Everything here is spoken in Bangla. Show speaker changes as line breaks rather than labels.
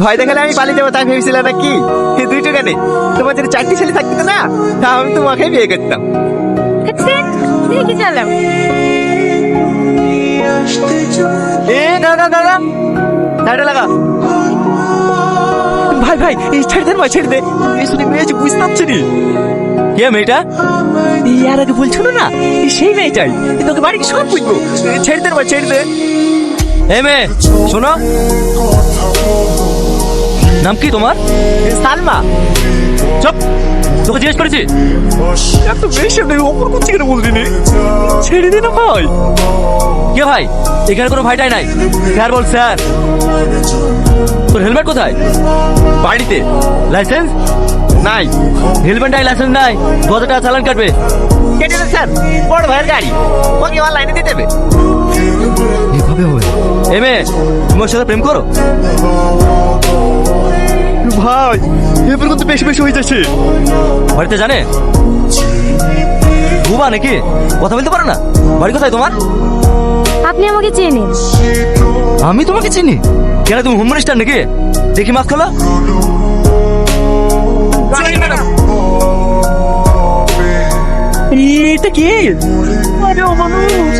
ভয় দেখালে আমি পালিয়ে যাব তাই ভেবেছিলাম না কি? দুইটো কেন তোমার যদি চারটি ছেলে থাকতো না তা আমি তোমাকে বিয়ে করতাম।
আচ্ছা দেখি চালাম
এ না না না না। লাগা। ভাই ভাই এই ছেড়ে দে ভাই ছেড়ে দে। এই শুনে মেয়ে যে বুঝতে পারছি নি। কে মেয়েটা? ইয়ার আগে বলছিল না সেই মেয়েটাই। তোকে বাড়ি সব বুঝব? ছেড়ে দে ভাই ছেড়ে দে।
এ মেয়ে শোনো। নাম কি তোমার?
সালমা।
চুপ তোকে জিজ্ঞেস করেছি।
এত বেশি নেই ওপর করছি কেন বললি নি? ছেড়ে দে না ভাই।
কে ভাই? এখানে কোনো ভাইটাই নাই। স্যার বল স্যার। তোর হেলমেট কোথায়? বাড়িতে। লাইসেন্স?
নাই।
হেলমেট নাই লাইসেন্স নাই। কত টাকা চালান কাটবে।
কেটে স্যার। বড় ভাইয়ের গাড়ি। ওকে অনলাইনে দিয়ে দেবে।
এভাবে হবে? এ মেয়ে তুমি সাথে প্রেম করো?
ভাই এবার কিন্তু বেশি বেশি হয়ে যাচ্ছে।
বাড়িতে জানে? বুবা নাকি? কথা বলতে পারো না? বাড়ি কোথায় তোমার?
আপনি আমাকে চেনেন।
আমি তোমাকে চিনি? কেন তুমি হোম মিনিস্টার নাকি? দেখি মাছ খোলা।
এটা কি? আরে ও মানুষ